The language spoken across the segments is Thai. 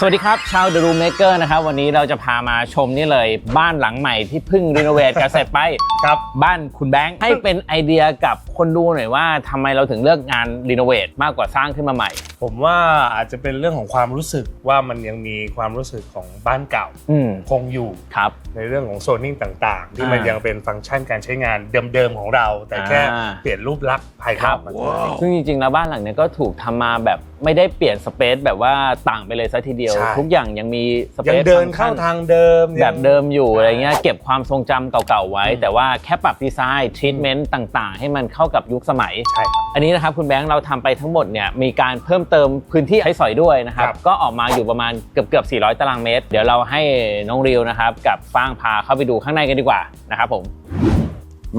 สวัสดีครับ ชาว The Room Maker นะครับ วันนี้เราจะพามาชมนี่เลยบ้านหลังใหม่ที่เพิ่งรีโนเวทกันเสร็จไปครับบ้านคุณแบงค์ให้เป็นไอเดียกับคนดูหน่อยว่าทำไมเราถึงเลือกงานรีโนเวทมากกว่าสร้างขึ้นมาใหม่ ผมว่าอาจจะเป็นเรื่องของความรู้สึกว่ามันยังมีความรู้สึกของบ้านเก่าอืมคงอยู่ครับ ในเรื่องของโซนนิ่งต่างๆ ที่อ่ามัมันยังเป็นฟังก์ชันการใช้งานเดิมๆของเรา แต่แค่อ่า เปลี่ยนรูปลักษณ์ภายนครัอบกมันเท่านั้นเองซึ่งจริงๆแล้วบ้านหลังเนี้ยก็ถูกทำมาแบบไม่ได้เปลี่ยนสเปซแบบว่าต่างไปเลยซะทีเดียวใช่ ทุกอย่างยังมีสเปยังซเดินเข้าทางเดิมแบบเดิมอยู่ใช่อะไรเงี้ยเก็บความทรงจำเก่าๆไว้ อืม แต่ว่าแค่ปรับดีไซน์ทรีทเมนต์ต่างๆ ให้มันเข้ากับยุคสมัย ใช่ครับ อันนี้นะครับคุณแบงค์เราทำไปทั้งหมดเนี่ยมีการเพิ่มเติมพื้นที่ใช้สอยด้วยนะครับ ครับ ก็ออกมาอยู่ประมาณเกือบเกือบๆ400 ตารางเมตร เดี๋ยวเราให้น้องริวนะครับ กับฟางพาเข้าไปดูข้างในกันดีกว่านะครับผม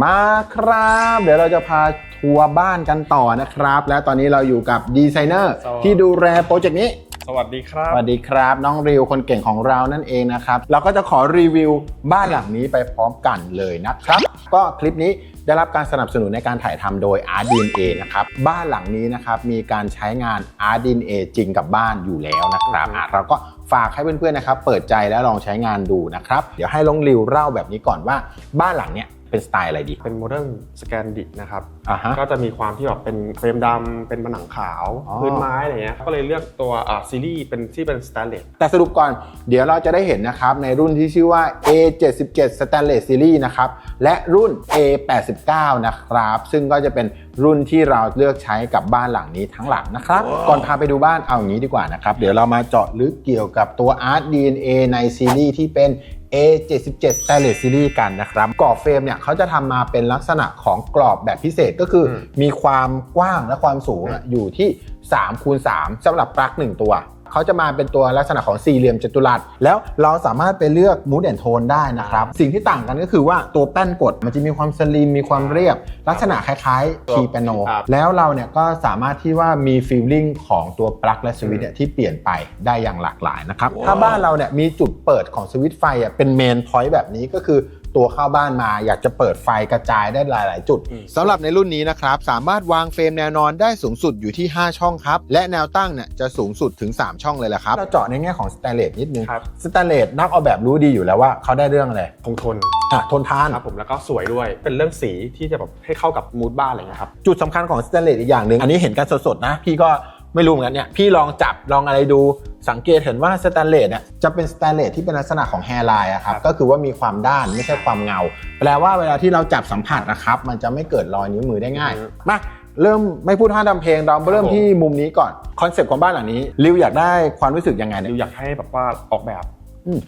มาครับ เดี๋ยวเราจะพา ทัวร์บ้านกันต่อนะครับ และตอนนี้เราอยู่กับดีไซเนอร์สวัสดี ที่ดูแลโปรเจกต์นี้ สวัสดีครับสวัสดีครับ น้องริวคนเก่งของเรานั่นเองนะครับ เราก็จะขอรีวิวบ้านหลังนี้ไปพร้อมกันเลยนะครับ ก็คลิปนี้ได้รับการสนับสนุนในการถ่ายทำโดย Art DNA นะครับ บ้านหลังนี้นะครับ มีการใช้งาน Art DNA จริงกับบ้านอยู่แล้วนะครับอือฮึอะเราก็ฝากให้เพื่อนๆนะครับ เปิดใจและลองใช้งานดูนะครับ เดี๋ยวให้ลองริวเล่าแบบนี้ก่อนว่า บ้านหลังเนี้ย เป็นสไตล์อะไรดี เป็นโมเดิร์นสแกนดินะครับ อ่าฮะ ก็จะมีความที่แบบเป็นเฟรมดำเป็นผนังขาว อ๋อ พื้นไม้อะไรเงี้ยก็เลยเลือกตัวอ่าซีรีส์เป็นที่เป็นสแตนเลส แต่สรุปก่อนเดี๋ยวเราจะได้เห็นนะครับ ในรุ่นที่ชื่อว่า A77 Stainless Series นะครับ และรุ่น A89 นะครับ ซึ่งก็จะเป็นรุ่นที่เราเลือกใช้กับบ้านหลังนี้ทั้งหลังนะครับ ก่อนพาไปดูบ้านเอาอย่างนี้ดีกว่านะครับ เดี๋ยวเรามาเจาะลึกเกี่ยวกับตัว Art DNA ในซีรีส์ที่เป็น A77 Stainless Series กันนะครับกรอบเฟรมเนี่ยเขาจะทำมาเป็นลักษณะของกรอบแบบพิเศษก็คืออมมีความกว้างและความสูงอะอยู่ที่3คูณ3สำหรับปลั๊ก1ตัว เขาจะมาเป็นตัวลักษณะของสี่เหลี่ยมจัตุรัส แล้วเราสามารถไปเลือกมูดแอนโทนได้นะครับ สิ่งที่ต่างกันก็คือว่าตัวแป้นกดมันจะมีความสลิมมีความเรียบ ลักษณะคล้ายๆคีย์เปียโนครับแล้วเราเนี่ยก็สามารถที่ว่ามีฟีลลิ่งของตัวปลั๊กและสวิตช์เนี่ยที่เปลี่ยนไปได้อย่างหลากหลายนะครับถ้าบ้านเราเนี่ยมีจุดเปิดของสวิตช์ไฟอะเป็นเมนพอยต์แบบนี้ก็คือ ตัวเข้าบ้านมาอยากจะเปิดไฟกระจายได้หลาย ๆ จุดอืมสำหรับในรุ่นนี้นะครับ สามารถวางเฟรมแนวนอนได้สูงสุดอยู่ที่ 5 ช่องครับ และแนวตั้งเนี่ยจะสูงสุดถึง 3 ช่องเลยแหละครับ เราเจาะในแง่ของสแตนเลสนิดนึงครับ สแตนเลสนักออกแบบรู้ดีอยู่แล้วว่าเขาได้เรื่องอะไรคงทนอะทนทาน ครับผมแล้วก็สวยด้วยเป็นเรื่องสีที่จะแบบให้เข้ากับมูดบ้านอะไรเงี้ยครับ จุดสำคัญของสแตนเลสอีกอย่างหนึ่งอันนี้เห็นกันสดๆนะพี่ก็ ไม่รู้เหมือนกันเนี่ยพี่ลองจับลองอะไรดูสังเกตเห็นว่าสแตนเลสเนี่ยจะเป็นสแตนเลสที่เป็นลักษณะของแฮร์ไลน์อะครับครับก็คือว่ามีความด้านไม่ใช่ความเงา แปลว่าเวลาที่เราจับสัมผัสนะครับ มันจะไม่เกิดรอยนิ้วมือได้ง่ายอืมมาเริ่มไม่พูดห้าดำเพลงเราเริ่มครับผมที่มุมนี้ก่อนคอนเซปต์ของบ้านหลังนี้ริวอยากได้ความรู้สึกยังไงเนี่ยดิวอยากให้แบบว่าออกแบบอืม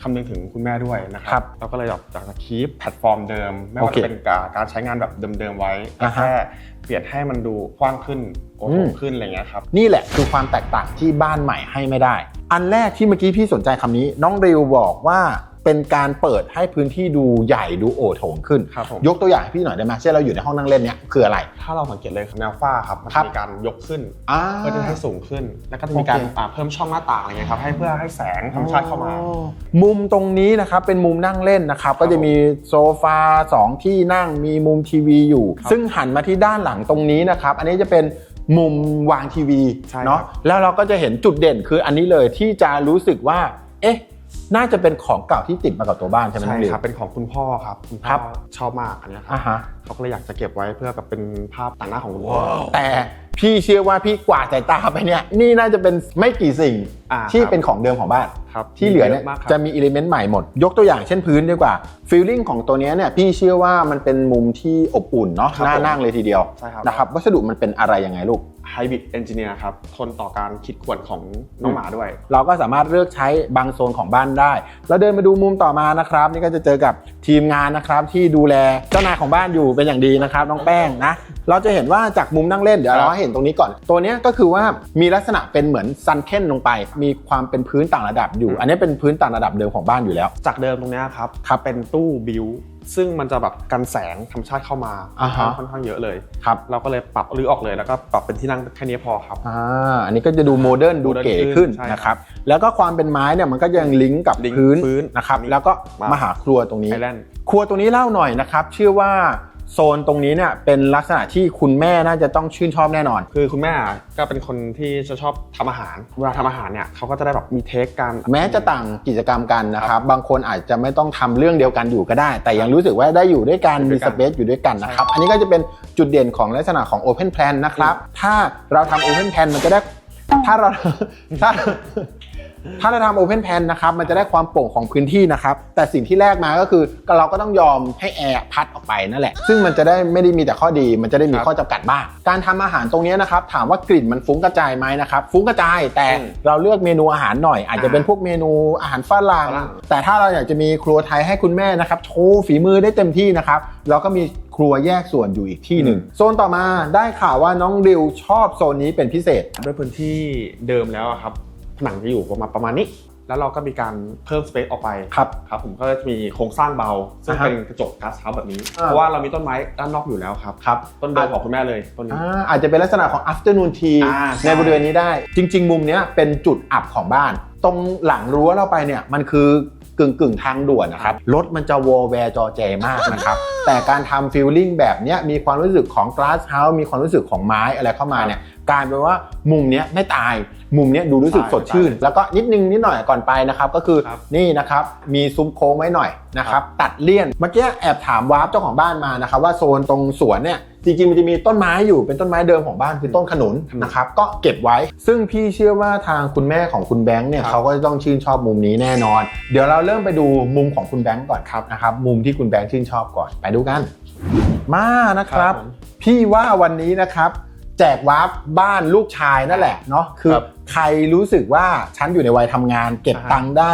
คำนึงถึงคุณแม่ด้วยนะคครัรับเราก็เลยแบบอยากจะคีปแพลตฟอร์มเดิม ไม่ว่าโอเคจะเป็นการการใช้งานแบบเดิมๆไว้อ่าฮะแค่เปลี่ยนให้มันดูกว้างขึ้นโออืโถมขึ้นอะไรเงี้ยครับ นี่แหละคือความแตกต่างที่บ้านใหม่ให้ไม่ได้ อันแรกที่เมื่อกี้พี่สนใจคำนี้ น้องริวบอกว่า เป็นการเปิดให้พื้นที่ดูใหญ่ดูโอโถงขึ้น ครับผม ยกตัวอย่างให้พี่หน่อยได้ไหมเช่นเราอยู่ในห้องนั่งเล่นเนี้ยคืออะไร ถ้าเราสังเกตเลยแนวฝ้าครับมันครัจะบ มีการยกขึ้นอ่า เพื่อที่ให้สูงขึ้น แล้วก็จะมีการโอเค อ่าเพิ่มช่องหน้าต่างอะไรเงี้ยครับให้เพื่อให้แสงธรรมชาติเข้ามา อ๋อมุมตรงนี้นะครับเป็นมุมนั่งเล่นนะครับ ก็จะมีโซฟาสองที่นั่งมีมุมทีวีอยู่ ครับซึ่งหันมาที่ด้านหลังตรงนี้นะครับ อันนี้จะเป็นมุมวางทีวีใช่ครับ เนาะแล้วเราก็จะเห็นจุดเด่นคืออันนี้เลยที่จะรู้สึกว่า เอ๊ะ น่าจะเป็นของเก่าที่ติดมากับตัวบ้านใช่ไหมน้ใช่องลิว ครับเป็นของคุณพ่อครับคุณครัพ่อบ ชอบมากอันเนี้ยครัอ่าบฮะ เขาก็เลยอยากจะเก็บไว้เพื่อแบบเป็นภาพต่างหน้าของคุณพ่อ แต่พี่เชื่อว่าพี่กวาดสายตาไปเนี่ยนี่น่าจะเป็นไม่กี่สิ่งอ่าที่ครับ เป็นของเดิมของบ้าน ครับที่เหลือเนี่ยะมากครับจะมีอิเลเมนต์ใหม่หมด ยกตัวอย่างเช่นพื้นดีกว่าฟีลลิ่งของตัวเนี้ยเนี่ยพี่เชื่อว่ามันเป็นมุมที่อบอุ่นเนาะครับน่าผมนั่งเลยทีเดียวใช่ครับ นะครับวัสดุมันเป็นอะไรยังไงลูก ไฮบริดเอนจิเนียร์ครับ ทนต่อการขีดข่วนของน้องหมาด้วย เราก็สามารถเลือกใช้บางโซนของบ้านได้ เราเดินมาดูมุมต่อมานะครับ นี่ก็จะเจอกับทีมงานนะครับที่ดูแลเจ้านายของบ้านอยู่เป็นอย่างดีนะครับน้องแป้งนะเราจะเห็นว่าจากมุมนั่งเล่นเดี๋ยวครับเราให้เห็นตรงนี้ก่อน ตัวเนี้ยก็คือว่ามีลักษณะเป็นเหมือนซันเค้นลงไป มีความเป็นพื้นต่างระดับอยู่ อันนี้เป็นพื้นต่างระดับเดิมของบ้านอยู่แล้ว จากเดิมตรงเนี้ยครับครับเป็นตู้บิว ซึ่งมันจะแบบกันแสงธรรมชาติเข้ามาอ่าฮะ ค่อนข้างเยอะเลยครับเราก็เลยปรับรื้อออกเลยแล้วก็ปรับเป็นที่นั่งแค่นี้พอครับ อ่าอันนี้ก็จะดูโมเดิร์นดูโมเดิร์นเก๋ขึ้ขึ้นนใช่นะครับแล้วก็ความเป็นไม้เนี่ยมันก็ยังลิงก์กับลิงก์พื้นพื้นนะครับอันนี้แล้วก็มา มาหาครัวตรงนี้ ไอแลนด์ ครัวตรงนี้เล่าหน่อยนะครับ ชื่อว่า โซนตรงนี้เนี่ยเป็นลักษณะที่คุณแม่น่าจะต้องชื่นชอบแน่นอน คือคุณแม่ก็เป็นคนที่จะชอบทำอาหาร เวลาทำอาหารเนี่ยเขาก็จะได้แบบมีเทคการแม้จะต่างกิจกรรมกันนะครับ บางคนอาจจะไม่ต้องทำเรื่องเดียวกันอยู่ก็ได้ แต่ยังรู้สึกว่าได้อยู่ด้วยกันอยู่ด้มีวยกัสนเปซอยู่ด้วยกันนะครับใช่อันนี้ก็จะเป็นจุดเด่นของลักษณะของ Open Plan นะครับ ถ้าเราทำ Open Plan มันจะได้ถ้าเราถ้า ถ้าเราทำ Open Plan นะครับมันจะได้ความโปร่งของพื้นที่นะครับ แต่สิ่งที่แรกมาก็คือเราก็ต้องยอมให้แอร์พัดออกไปนั่นแหละ ซึ่งมันจะได้ไม่ได้มีแต่ข้อดี มันจะได้มีครับข้อจำกัดบ้าง การทำอาหารตรงนี้นะครับถามว่ากลิ่นมันฟุ้งกระจายไหมนะครับฟุ้งกระจายแต่อืมเราเลือกเมนูอาหารหน่อย อาจจะเป็นพวกเมนูอาหารฝรั่งฝรั่งแต่ถ้าเราอยากจะมีครัวไทยให้คุณแม่นะครับโชว์ฝีมือได้เต็มที่นะครับเราก็มีครัวแยกส่วนอยู่อีกที่หนึ่งโซนต่อมาได้ข่าวว่าน้องริวชอบโซนนี้เป็นพิเศษด้วยพื้นที่เดิมแล้วอะครับ ผนังจะอยู่ประมาณประมาณนี้ แล้วเราก็มีการเพิ่มสเปซออกไปครับครับ ผมก็จะมีโครงสร้างเบาซึ่งอ่าฮะเป็นกระจกก๊าซเฮาส์แบบนี้ อ่า เพราะว่าเรามีต้นไม้ด้านนอกอยู่แล้วครับ ครับ ต้นเดิมของคุณแม่เลยต้นนี้ อ่าอาจจะเป็นลักษณะของ afternoon tea อ่าใช่ ในบริเวณนี้ได้ จริง ๆ มุมเนี้ยเป็นจุดอับของบ้าน ตรงหลังรั้วเราไปเนี่ยมันคือ กึ่งกึ่งๆทางด่วนนะครับรถมันจะวอลแวร์จอแจมากนะครับ แต่การทำฟิลลิ่งแบบเนี้ยมีความรู้สึกของ glass house มีความรู้สึกของไม้อะไรเข้ามาเนี่ยกลายเป็นว่ามุมเนี้ยไม่ตาย มุมเนี้ยดูรู้สึกสดชื่น แล้วก็นิดนึงนิดหน่อยก่อนไปนะครับ ก็คือครับนี่นะครับมีซุ้มโค้งไว้หน่อยนะครับ ตัดเลี่ยนเมื่อกี้แอบถามวาร์ปเจ้าของบ้านมานะครับ ว่าโซนตรงสวนเนี่ย จริงๆมันจะมีต้นไม้อยู่เป็นต้นไม้เดิมของบ้านคือต้นขนุนนะครับก็เก็บไว้ ซึ่งพี่เชื่อว่าทางคุณแม่ของคุณแบงค์เนี่ยครับเขาก็จะต้องชื่นชอบมุมนี้แน่นอน เดี๋ยวเราเริ่มไปดูมุมของคุณแบงค์ก่อนครับนะครับมุมที่คุณแบงค์ชื่นชอบก่อนไปดูกัน มานะครับผมพี่ว่าวันนี้นะครับแจกวาร์ปบ้านลูกชายนั่นแหละเนาะคือครับใครรู้สึกว่าฉันอยู่ในวัยทำงาน เก็บอ่าฮะตังค์ได้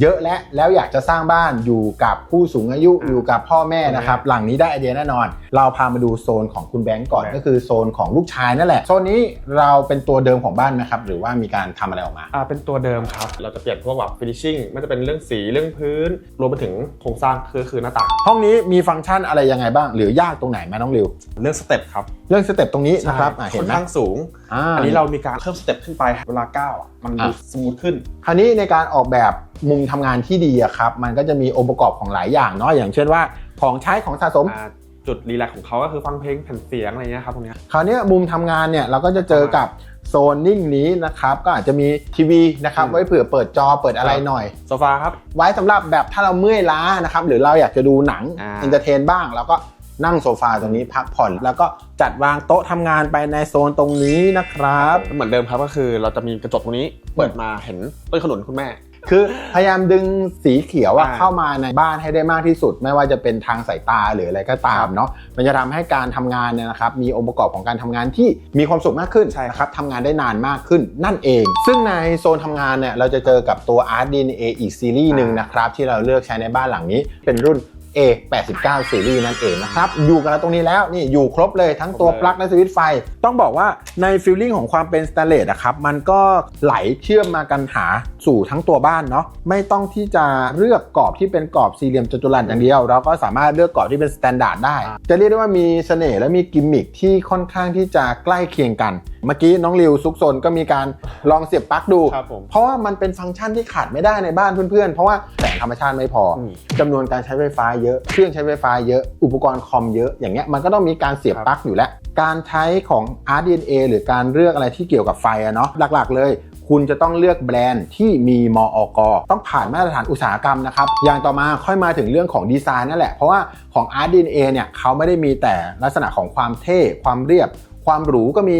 เยอะและแล้วอยากจะสร้างบ้านอยู่กับผู้สูงอายุอ่าอยู่กับพ่อแม่พ่อแม่นะครับหลังนี้ได้ไอเดียแน่นอน เราพามาดูโซนของคุณแบงก์ก่อนแบงค์ก็คือโซนของลูกชายนั่นแหละโซนนี้เราเป็นตัวเดิมของบ้านนะครับหรือว่ามีการทำอะไรออกมาอ่าเป็นตัวเดิมครับ เราจะเปลี่ยนพวกแบบ finishing ไม่ว่าจะเป็นเรื่องสีเรื่องพื้น รวมไปถึงโครงสร้างคือคือหน้าต่างห้องนี้มีฟังก์ชันอะไรยังไงบ้าง หรือยากตรงไหนไหมน้องริวเรื่องสเต็ปครับเรื่องสเต็ปตรงนี้นะครับอะใช่เห็ค่นอนไหมข้างสูง อ่าอันนี้เรามีการเพิ่มสเต็ปขึ้นไปเวลาก้าวอะมันดูอะสมูทขึ้น คราวนี้ในการออกแบบมุมทำงานที่ดีอะครับ มันก็จะมีองค์ประกอบของหลายอย่างเนาะอย่างเช่นว่าของใช้ของสะสมอ่าจุดรีแลกซ์ของเขาก็คือฟังเพลงแผ่นเสียงอะไรเงี้ยครับตรงเนี้ยคราวนี้มุมทำงานเนี่ยเราก็จะเจอกับโซนนิ่งนี้นะครับก็อาจจะมีทีวีนะครับอืมไว้เผื่อเปิดจอเปิดอะไรหน่อยโซฟาครับไว้สำหรับแบบถ้าเราเมื่อยล้านะครับหรือเราอยากจะดูหนังอ่าเอนเตอร์เทนบ้างเราก็ นั่งโซฟาตรงนี้พักผ่อน แล้วก็จัดวางโต๊ะทำงานไปในโซนตรงนี้นะครับ เหมือนเดิมครับก็คือเราจะมีกระจกตรงนี้เปิดมาเห็นต้นขนุนคุณแม่ คือพยายามดึงสีเขียวอะอ่า เข้ามาในบ้านให้ได้มากที่สุด ไม่ว่าจะเป็นทางสายตาหรืออะไรก็ตามเนาะมันจะทำให้การทำงานเนี่ยนะครับมีองค์ประกอบของการทำงานที่มีความสุขมากขึ้นใช่ครับนะครับทำงานได้นานมากขึ้นนั่นเอง ซึ่งในโซนทำงานเนี่ยเราจะเจอกับตัว Art DNA อีกซีรีส์หนึ่งนะครับที่เราเลือกใช้ในบ้านหลังนี้เป็นรุ่น A89 ซีรีส์นั่นเองนะครับ อยู่กันแล้วตรงนี้แล้วนี่อยู่ครบเลยทั้งตัวครบเลยปลั๊กและสวิตช์ไฟ ต้องบอกว่าในฟิลลิ่งของความเป็นสแตนเลสอะครับมันก็ไหลเชื่อมมากันหาสู่ทั้งตัวบ้านเนาะไม่ต้องที่จะเลือกกรอบที่เป็นกรอบสี่เหลี่ยมจัตุรัสอย่างเดียว เราก็สามารถเลือกกรอบที่เป็นสแตนดาร์ดได้ จะเรียกได้ว่ามีเสน่ห์และมีกิมมิคที่ค่อนข้างที่จะใกล้เคียงกัน เมื่อกี้น้องริวซุกซนก็มีการลองเสียบปลั๊กดู ครับผมเพราะว่ามันเป็นฟังก์ชันที่ขาดไม่ได้ในบ้านเพื่อนๆ เพราะว่าแสงธรรมชาติไม่พออมจำนวนการใช้ไฟฟ้าเยอะ เครื่องใช้ไฟฟ้าเยอะ อุปกรณ์คอมเยอะ อย่างเงี้ยมันก็ต้องมีการเสียบครับปลั๊กอยู่แล้ว การใช้ของ RDNA หรือการเลือกอะไรที่เกี่ยวกับไฟอะเนาะหลักๆ เลย คุณจะต้องเลือกแบรนด์ที่มีมอกต้องผ่านมาตรฐานอุตสาหกรรมนะครับ อย่างต่อมาค่อยมาถึงเรื่องของดีไซน์นั่นแหละ เพราะว่าของ RDNA เนี่ยเขาไม่ได้มีแต่ลักษณะของความเท่ ความเรียบ ความหรูก็มี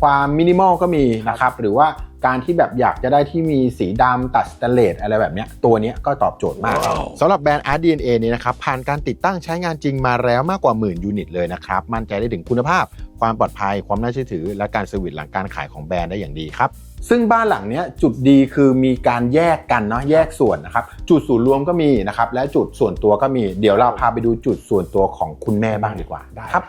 ความมินิมอลก็มีนะครับหรือว่า การที่แบบอยากจะได้ที่มีสีดำตัดสแตนเลสอะไรแบบเนี้ยตัวเนี้ยก็ตอบโจทย์มากสำหรับแบรนด์ Art DNA นี้นะครับผ่านการติดตั้งใช้งานจริงมาแล้วมากกว่าหมื่นยูนิตเลยนะครับ มั่นใจได้ถึงคุณภาพ ความปลอดภัย ความน่าเชื่อถือ และการเซอร์วิสหลังการขายของแบรนด์ได้อย่างดีครับซึ่งบ้านหลังเนี้ยจุดดีคือมีการแยกกันเนาะแยกส่วนนะครับจุดศูนย์รวมก็มีนะครับและจุดส่วนตัวก็มีเดี๋ยวเราพาไปดูจุดส่วนตัวของคุณแม่บ้างดีกว่าได้ครับ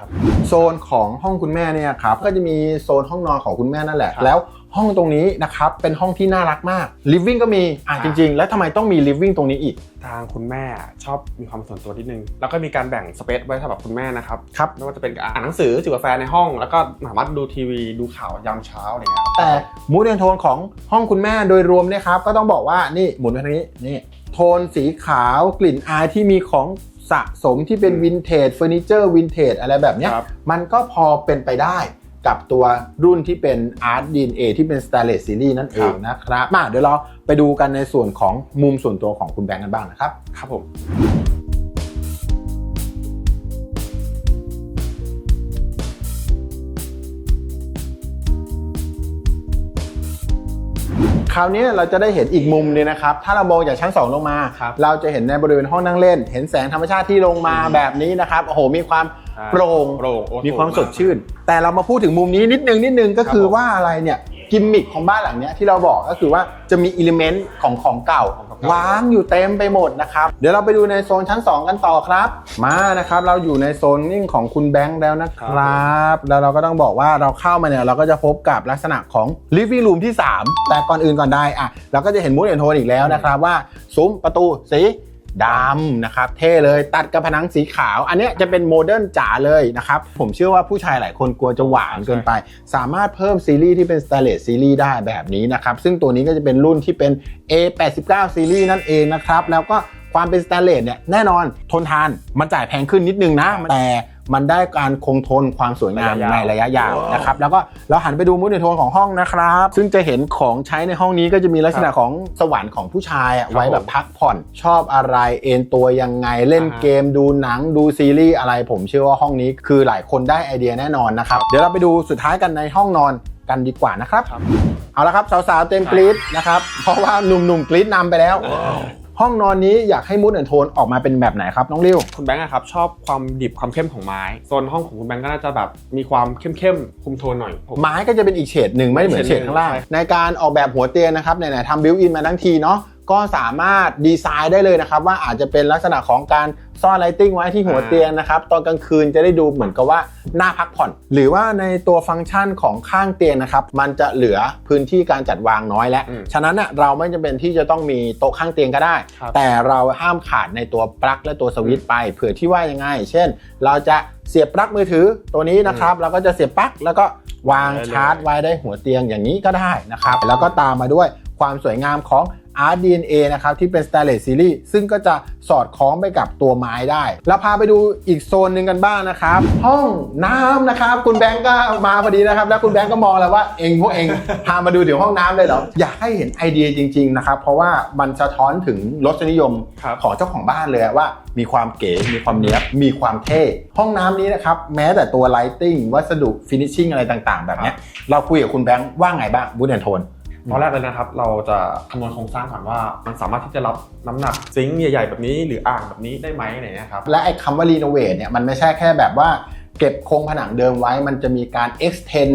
โซนของห้องคุณแม่เนี่ยครับก็จะมีโซนห้องนอนของคุณแม่นั่นแหละครับแล้ว ห้องตรงนี้นะครับเป็นห้องที่น่ารักมากลิฟวิ่งก็มีอะอ่าจริง ๆ แล้วทำไมต้องมีลิฟวิ่งตรงนี้อีก ทางคุณแม่ชอบมีความส่วนตัวนิดนึง แล้วก็มีการแบ่งสเปซไว้สำหรับคุณแม่นะครับครับ ไม่ว่าจะเป็นการอ่านหนังสือจิบกาแฟในห้อง แล้วก็สามารถดูทีวีดูข่าวยามเช้าอะไรเงี้ยครับแต่มูดแอนโทนของห้องคุณแม่โดยรวมเนี่ยครับก็ต้องบอกว่านี่หมุนไปทางนี้นี่โทนสีขาวกลิ่นอายที่มีของสะสมที่เป็นวินเทจเฟอร์นิเจอร์วินเทจอะไรแบบเนี้ยครับ มันก็พอเป็นไปได้ กับตัวรุ่นที่เป็น Art DNA ที่เป็น Stainless Series นั่นเองนะครับมาเดี๋ยวเราไปดูกันในส่วนของมุมส่วนตัวของคุณแบงค์กันบ้างนะครับ ครับผม ราวนี้เราจะได้เห็นอีกมุมหนึงนะครับ ถ้าเรามองจากชั้น 2 ลงมาครับเราจะเห็นในบริเวณห้องนั่งเล่น เห็นแสงธรรมชาติที่ลงมาแบบนี้นะครับ โอ้โห มีความโปร่งโปร่งโอ้มีความสดชื่น แต่เรามาพูดถึงมุมนี้นิดนึงนิดนึงก็คือครับผมว่าอะไรเนี่ย กิมมิคของบ้านหลังเนี้ยที่เราบอกก็คือว่าจะมีอิเลเมนต์ของของเก่าของเก่าวางอยู่เต็มไปหมดนะครับเดี๋ยวเราไปดูในโซนชั้น 2 กันต่อครับ มานะครับเราอยู่ในโซนนิ่งของคุณแบงค์แล้วนะครับ แล้วเราก็ต้องบอกว่าเราเข้ามาเนี่ยเราก็จะพบกับลักษณะของ living room ที่ 3 แต่ก่อนอื่นก่อนได้อะเราก็จะเห็นมูดแอนโทนอีกแล้วนะครับว่าซุ้มประตูสี ดำนะครับเท่เลยตัดกับผนังสีขาว อันนี้จะเป็นโมเดิร์นจ๋าเลยนะครับ ผมเชื่อว่าผู้ชายหลายคนกลัวจะหวานเกินไป สามารถเพิ่มซีรีส์ที่เป็นสแตเลสซีรีส์ได้แบบนี้นะครับ ซึ่งตัวนี้ก็จะเป็นรุ่นที่เป็น A89 ซีรีส์นั่นเองนะครับ แล้วก็ความเป็นสแตเลสเนี่ยแน่นอนทนทานมันจ่ายแพงขึ้นนิดนึงนะแต่ มันได้การคงทนความสวยงามระยะยาวในระยะยาวนะครับแล้วก็เราหันไปดูมูดโทนของห้องนะครับ ซึ่งจะเห็นของใช้ในห้องนี้ก็จะมีลักษณะของสวรรค์ของผู้ชายอะไว้แบบพักผ่อน ชอบอะไรเอนตัวยังไงเล่นอ่าฮะเกมดูหนังดูซีรีส์อะไรผมเชื่อว่าห้องนี้คือหลายคนได้ไอเดียแน่นอนนะครับเดี๋ยวเราไปดูสุดท้ายกันในห้องนอนกันดีกว่านะครับครับเอาละครับสาวๆเต็มกรี๊ดนะครับ เพราะว่าหนุ่มๆกรี๊ดนำไปแล้ว ห้องนอนนี้อยากให้มูดแอนโทนออกมาเป็นแบบไหนครับน้องริวคุณแบงค์อะครับชอบความดิบความเข้มของไม้โซนห้องของคุณแบงค์ก็น่าจะแบบมีความเข้มๆคุมโทนหน่อยผม ไม้ก็จะเป็นอีกเฉดหนึ่งไม่เหมือนเฉดข้างล่างใช่ในการออกแบบหัวเตียงนะครับไหนๆทำบิวอินมาทั้งทีเนาะ ก็สามารถดีไซน์ได้เลยนะครับ ว่าอาจจะเป็นลักษณะของการซ่อนไลติ้งไว้ที่หัวเตียงนะครับ ตอนกลางคืนจะได้ดูเหมือนกับว่าน่าพักผ่อน หรือว่าในตัวฟังก์ชันของข้างเตียงนะครับ มันจะเหลือพื้นที่การจัดวางน้อยแล้วอืมฉะนั้นน่ะเราไม่จำเป็นที่จะต้องมีโต๊ะข้างเตียงก็ได้ครับแต่เราห้ามขาดในตัวปลั๊กและตัวสวิตช์ไป เผื่อที่ว่ายังไง เช่น เราจะเสียบปลั๊กมือถือตัวนี้นะครับ เราก็จะเสียบปลั๊กแล้วก็วางได้เลยชาร์จไว้ได้หัวเตียงอย่างนี้ก็ได้นะครับ แล้วก็ตามมาด้วยความสวยงามของ Art DNA นะครับที่เป็น Stainless Series ซึ่งก็จะสอดคล้องไปกับตัวไม้ได้ แล้วพาไปดูอีกโซนหนึ่งกันบ้างนะครับ ห้องน้ำนะครับ คุณแบงก์ก็มาพอดีนะครับ แล้วคุณแบงก์ก็มองแล้วว่าเองพวกเองพามาดูถึงห้องน้ำเลยเหรอ อยากให้เห็นไอเดียจริง ๆ นะครับ เพราะว่ามันสะท้อนถึงรสนิยมครับของเจ้าของบ้านเลยอะว่ามีความเก๋ มีความเนี้ยบ มีความเท่ ห้องน้ำนี้นะครับ แม้แต่ตัวไลติ้งวัสดุฟินิชชิ่งอะไรต่าง ๆ แบบเนี้ยเราคุยกับคุณแบงค์ว่าไงบ้างบูธแอนโทน ตอนแรกเลยนะครับ เราจะคำนวณโครงสร้างก่อนว่ามันสามารถที่จะรับน้ำหนักซิงค์ใหญ่ๆแบบนี้หรืออ่างแบบนี้ได้ไหมอะไรเงี้ยครับและไอ้คำว่ารีโนเวทเนี่ยมันไม่ใช่แค่แบบว่าเก็บโครงผนังเดิมไว้ มันจะมีการ extend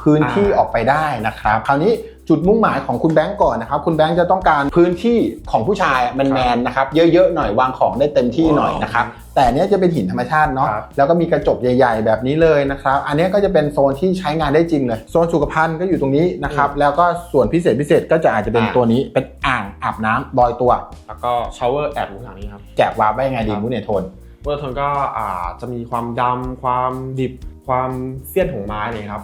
พื้นที่อ่าออกไปได้นะครับ คราวนี้ จุดมุ่งหมายของคุณแบงก์ก่อนนะครับ คุณแบงก์จะต้องการพื้นที่ของผู้ชายแมนๆนะครับ เยอะๆหน่อยวางของได้เต็มที่หน่อยนะครับ แต่อันเนี้ยจะเป็นหินธรรมชาติเนาะ ครับแล้วก็มีกระจกใหญ่ ๆ แบบนี้เลยนะครับ อันเนี้ยก็จะเป็นโซนที่ใช้งานได้จริงเลย โซนสุขภัณฑ์ก็อยู่ตรงนี้นะครับ แล้วก็ส่วนพิเศษพิเศษก็จะอาจจะเป็นอ่า ตัวนี้ เป็นอ่างอาบน้ำลอยตัว แล้วก็ชาวเวอร์แอบอยู่ข้างหลังนี้ครับ แจกวาร์ปไว้ยังไงดีครับมูเนโทน เวอร์โทนก็อ่าจะมีความดำความดิบ ความเสี้ยนของไม้เนี่ยครับ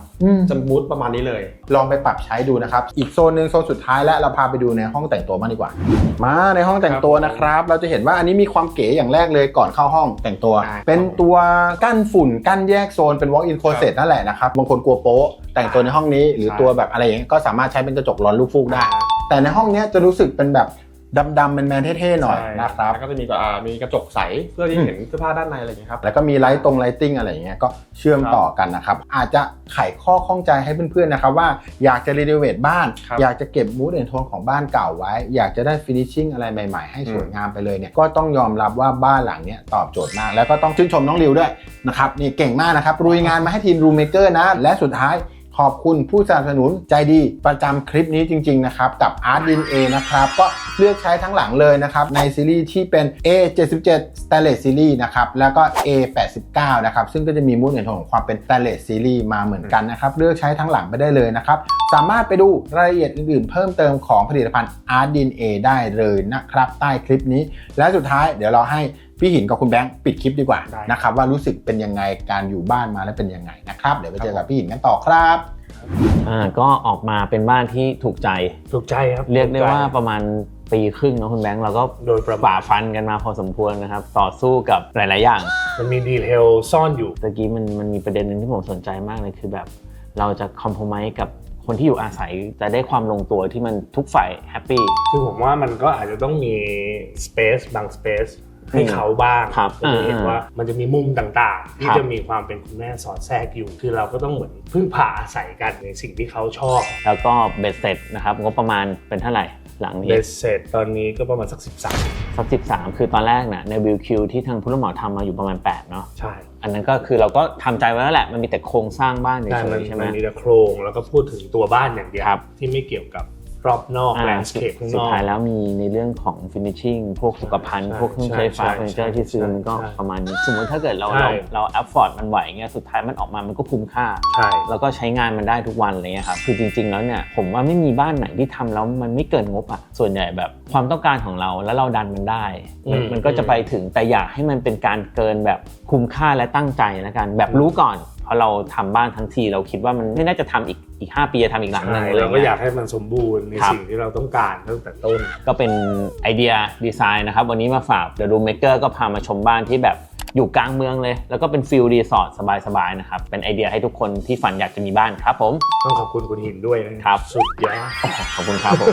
จะมูดประมาณนี้เลย ลองไปปรับใช้ดูนะครับ อีกโซนหนึ่งโซนสุดท้ายแล้วเราพาไปดูในห้องแต่งตัวมางดีกว่า มาในห้องแต่งตัวนะครับ เราจะเห็นว่าอันนี้มีความเก๋อย่างแรกเลยก่อนเข้าห้องแต่งตัวใช่เป็นตัวกั้นฝุ่นกั้นแยกโซนเป็น walk in closet นั่นแหละนะครับบางคนกลัวโป๊ะแต่งตัวในห้องนี้หรือใช่ตัวแบบอะไรอย่างเงี้ยก็สามารถใช้เป็นกระจกร้อนลูกฟูกได้ แต่ในห้องเนี้ยจะรู้สึกเป็นแบบ ดำๆแมนๆเท่ๆหน่อยใช่นะครับแล้วก็จะมีก็อ่ามีกระจกใสเพื่อที่เห็นเสื้อผ้าด้านในอะไรอย่างเงี้ยครับแล้วก็มีไลท์ตรงไลติ้งอะไรอย่างเงี้ยก็เชื่อมต่อกันนะครับอาจจะไขข้อข้องใจให้เพื่อนๆนะครับว่าอยากจะรีโนเวทบ้านครับอยากจะเก็บมูดแอนโทนของบ้านเก่าไว้ อยากจะได้ฟินิชชิ่งอะไรใหม่ๆ ให้สวยงามไปเลยเนี่ยก็ต้องยอมรับว่าบ้านหลังเนี้ยตอบโจทย์มาก แล้วก็ต้องชื่นชมน้องริวด้วยนะครับนี่เก่งมากนะครับรุยงานมาให้ทีมรูมเมเกอร์นะและสุดท้าย ขอบคุณผู้สนับสนุนใจดีประจำคลิปนี้จริง ๆ นะครับ กับ Art DNA นะครับ ก็เลือกใช้ทั้งหลังเลยนะครับ ในซีรีส์ที่เป็น A77 Stainless Series นะครับ แล้วก็ A89 นะครับ ซึ่งก็จะมีมูดเห็นของความเป็น Stainless Series มาเหมือนกันนะครับ เลือกใช้ทั้งหลังไปได้เลยนะครับ สามารถไปดูรายละเอียดอื่นๆ เพิ่มเติมของผลิตภัณฑ์ Art DNA ได้เลยนะครับ ใต้คลิปนี้ และสุดท้ายเดี๋ยวเราให้ พี่หินกับคุณแบงค์ปิดคลิปดีกว่าได้นะครับว่ารู้สึกเป็นยังไงการอยู่บ้านมาแล้วเป็นยังไงนะครับ เดี๋ยวไปเจอกับพี่หินกันต่อครับอ่าก็ออกมาเป็นบ้านที่ถูกใจถูกใจครับเรียกได้ว่าประมาณปีครึ่งเนอะคุณแบงค์เราก็โดยประมาฝ่าณฟันกันมาพอสมควรนะครับ ต่อสู้กับหลาย ๆ อย่าง มันมีดีเทลซ่อนอยู่ตะกี้มันมันมีประเด็นหนึ่งที่ผมสนใจมากเลยคือแบบ เราจะคอม p r o m i s e กับคนที่อยู่อาศัยจะได้ความลงตัวที่มันทุกฝ่ายแฮปปี้คือผมว่ามันก็อาจจะต้องมี space บาง space ให้เขาบ้างครับผมจะเห็นอ่าว่ามันจะมีมุมต่างๆ ที่ครับจะมีความเป็นคุณแม่สอดแทรกอยู่ คือเราก็ต้องเหมือนพึ่งพาอาศัยกันในสิ่งที่เขาชอบ แล้วก็เบ็ดเสร็จนะครับงบประมาณเป็นเท่าไหร่หลังนี้เบสเสร็จตอนนี้ก็ประมาณสัก 13 สักสิบสามคือตอนแรกนะในวิวคิวที่ทางผู้รับเหมาทำมาอยู่ประมาณ 8 เนาะใช่ อันนั้นก็คือเราก็ทำใจไว้แล้วแหละ มันมีแต่โครงสร้างบ้านเฉใช่มันยๆใช่ไหมมันมีแต่โครงแล้วก็พูดถึงตัวบ้านอย่างเดียวครับที่ไม่เกี่ยวกับ รอบนอกอ่าแลนด์สเคปข้างนอกสุดท้ายแล้วมีในเรื่องของ finishing พวกสุขภัณฑ์ใช่พวกเครื่องใช้ไฟฟ้าใช่เฟอร์นิเจอร์ที่ซื้อมันก็ใช่ประมาณนี้สมมติถ้าเกิดเราใช่เราเราแอฟฟอร์ดมันไหวเงี้ยสุดท้ายมันออกมามันก็คุ้มค่าใช่แล้วก็ใช้งานมันได้ทุกวันอะไรเงี้ยครับคือจริง ๆ แล้วเนี่ยผมว่าไม่มีบ้านไหนที่ทำแล้วมันไม่เกินงบอะส่วนใหญ่แบบความต้องการของเราแล้วเราดันมันได้มันอืมมันก็จะไปถึงแต่อยากให้มันเป็นการเกินแบบคุ้มค่าและตั้งใจแล้วกัน แบบรู้ก่อน พอเราทำบ้านทั้งทีเราคิดว่ามันไม่น่าจะทำอีกอีก 5 ปีจะทำอีกหลังหนึงใช่อะไรเราก็เงี้อยากให้มันสมบูรณ์ในครับสิ่งที่เราต้องการตั้งแต่ต้น ก็เป็นไอเดียดีไซน์นะครับ วันนี้มาฝากเด e ะ o ูเมเกอร์ก็พามาชมบ้านที่แบบอยู่กลางเมืองเลย แล้วก็เป็นฟิลรีสอร์ทสบายๆนะครับ เป็นไอเดียให้ทุกคนที่ฝันอยากจะมีบ้านครับผม ต้องขอบคุณคุณหินด้วยนะครับ สุดยอดขอบคุณครับผม